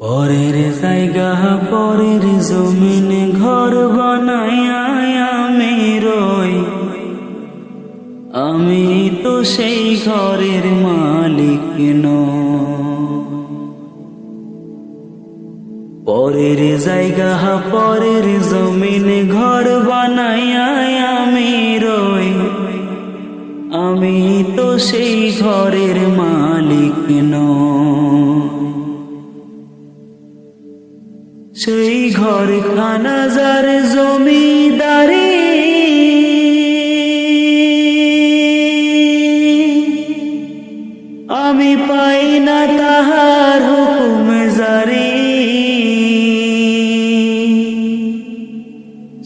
পরের জায়গা, পরের জমিন, ঘর বানায়া আমি রই। আমি তো সেই ঘরের মালিক নই। পরের জায়গা, পরের জমিন, ঘর বানায়া আমি রই। আমি তো সেই ঘরের মালিক নই। ঘর খানা যার জমিদারি। আমি পাই না তাহার হুকুম জারি।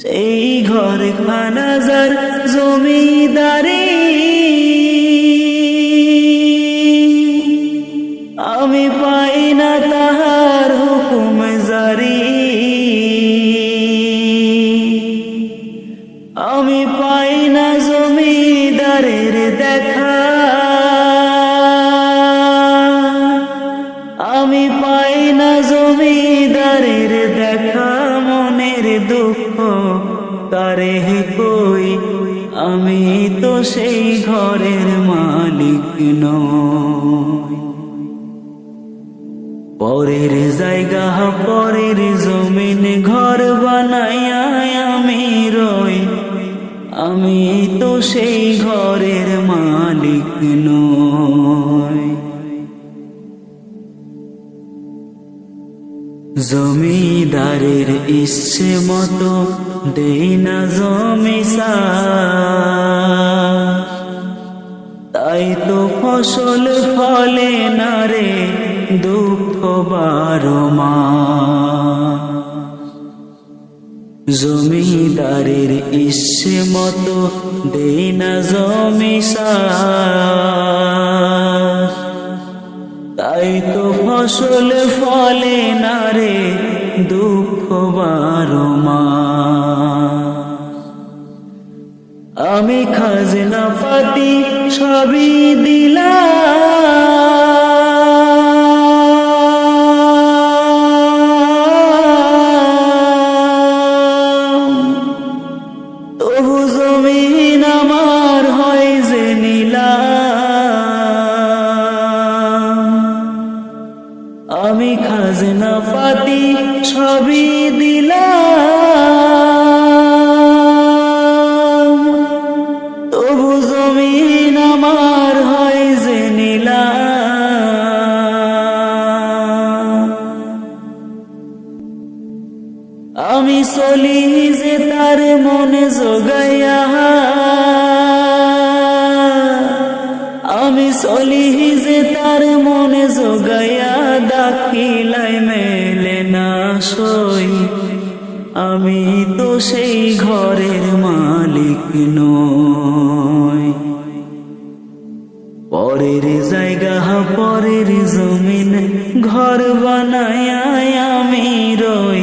সেই ঘর খানা যার জমিদারি। আমি পাই না তাহার হুকুম জারি। আমি পাই না জমিদারের দেখা। আমি পাই না জমিদারের দেখা, মনের দুঃখ তারে কই? আমি তো সেই ঘরের মালিক নই। পরের জায়গা, পরের জমিন, ঘর বানাইয়া আমি রই। আমি তো সেই ঘরের মালিক জমিদারের ইচ্ছে মতো দেই না জমি। তাই তো ফসল ফলে না রে দুঃখ বারো মাস জমিদারের ইচ্ছে মতো দেই না জমি। তাই তো ফসল ফলে না রে দুঃখ বারো মাস আমি খাজনা পাতি সবই দিলাম তবু জমিন আমার হয় যে নীলা আমি খাজনা পাতি সবই দিলাম। চলি যে তার মনে জোগাইয়া। আমি চলি যে তার মনে জোগাইয়া। দাখিলাই মেলে না সই। আমি তো সেই ঘরের মালিক নই। পরের জায়গা, পরের জমিন, ঘর বানায়া আমি রই।